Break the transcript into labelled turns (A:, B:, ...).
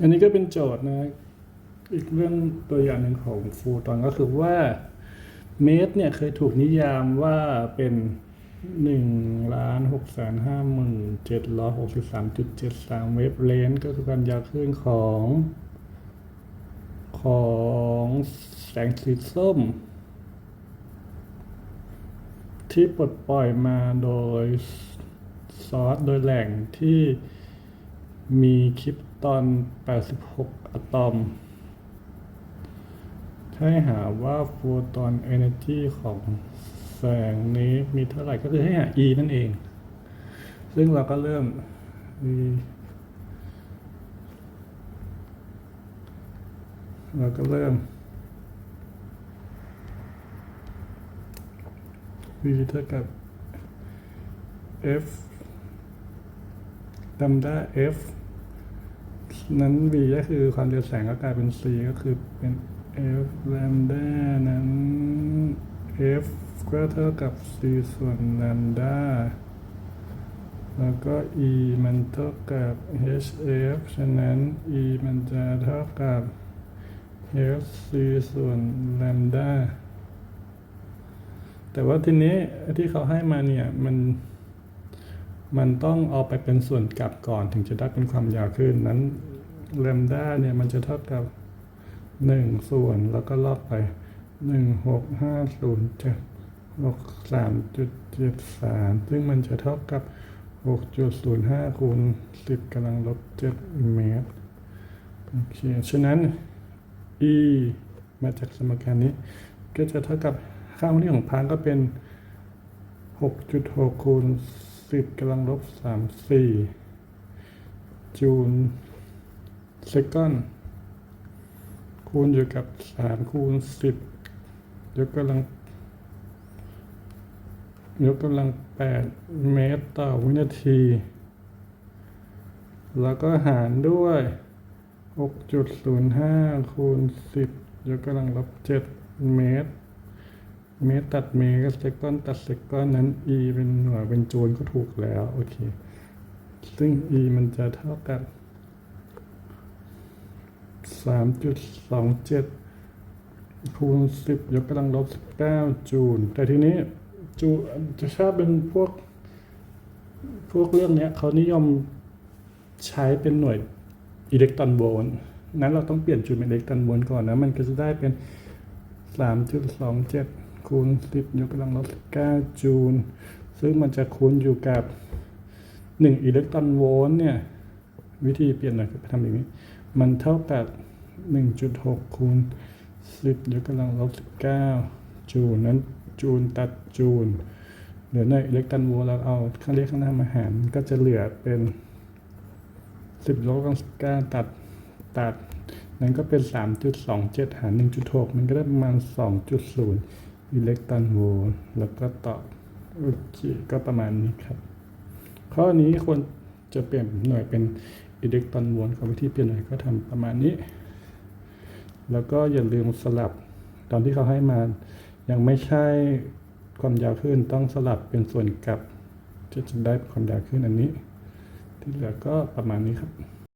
A: อันนี้ก็เป็นโจทย์นะ อีกเรื่องตัวอย่างหนึ่งของฟูตอนก็คือว่าเมตรเนี่ยเคยถูกนิยามว่าเป็นหนึ่งล้านหกแสนห้าหมื่นเจ็ดร้อยหกสิบสามจุดเจ็ดสามเวฟเลนก็คือการยาวคลื่นของ ของแสงสีส้ม ที่ปลดปล่อยมาโดยซอสโดยแหล่งที่ มีคริปตอน 86 อะตอม ให้หาว่าโฟตอนเอเนจีของแสงนี้มีเท่าไหร่ก็คือให้หา E นั่นเอง ซึ่งเราก็เริ่ม E เราก็เริ่ม v เท่ากับ f ลัมดา f นั้น v ก็คือความเร็วแสงก็กลายเป็น c ก็คือเป็น f ลัมดานั้น f ก็เท่ากับ c ส่วนลัมดาแล้วก็ e มันเท่ากับ hf ฉะนั้น e มันจะเท่ากับ f c ส่วนลัมดาแต่ว่าทีนี้ที่เขาให้มาเนี่ย มัน มันต้องเอาไปเป็นส่วนกลับก่อนถึงจะได้เป็นความยาวขึ้นนั้นแลมด้าเนี่ยมันจะเท่ากับหนึ่งส่วนแล้วก็ลอกไปหนึ่งหกห้าศูนเจ็ดหกสามจุดเจ็ดสามซึ่งมันจะเท่ากับหกจุดศูนย์ห้าคูณสิบกำลังลบเจ็ดเมตรโอเคฉะนั้น e มาจากสมการนี้ ก็จะเท่ากับค่าวันนี้ของพังก็เป็น 6.6คูณ10 กำลังลบ34จูลเซกอนคูณอยู่กับ3คูณ10ยกกำลังยกกำลัง8เมตรต่อวินาที แล้วก็หารด้วย 6.05คูณ10 ยกกำลังลบ7เมตร เมตรตัดเมตรก็เซกอนตัดเซกอนนั้น e เป็นหน่วยเป็นจูลก็ถูกแล้วโอเค ซึ่ง e มันจะเท่ากับ 3.27 คูณ 10 ยกกำลังลบ 19 จูล แต่ทีนี้จูจะชอบเป็นพวก พวกเรื่องเนี้ยเขานิยมใช้เป็นหน่วยอิเล็กตรอนโวลต์นั้นเราต้องเปลี่ยนจูลเป็นอิเล็กตรอนโวลต์ก่อนนะ มันก็จะได้เป็น 3.27 คูณ10 ยกกำลังลบ19จูล ซึ่งมันจะคูณอยู่กับ 1 อิเล็กตรอนโวลต์เนี่ย วิธีเปลี่ยนหน่อยก็ทำอย่างนี้ มันเท่ากับ 1.6 คูณ 10 ยกกำลังลบ19 จูล นั้นจูลตัดจูล เหลือในอิเล็กตรอนโวลต์เราเอาข้าเลขข้างหน้ามาหารก็จะเหลือเป็น 10 ลบกับ19ตัดตัดนั้นก็เป็น 3.27 หาร 1.6 มันก็ได้ประมาณ 2.0 อิเล็กตรอนโวลต์แล้วก็ต่อโอเคก็ประมาณนี้ครับ ข้อนี้ควรจะเปลี่ยนหน่วยเป็นอิเล็กตรอนโวลต์กับวิธีเปลี่ยนหน่วยก็ทำประมาณนี้ แล้วก็อย่าลืมสลับตอนที่เขาให้มายังไม่ใช่ความยาวขึ้นต้องสลับเป็นส่วนกลับจะจะได้ความยาวขึ้นอันนี้ ที่เหลือก็ประมาณนี้ครับ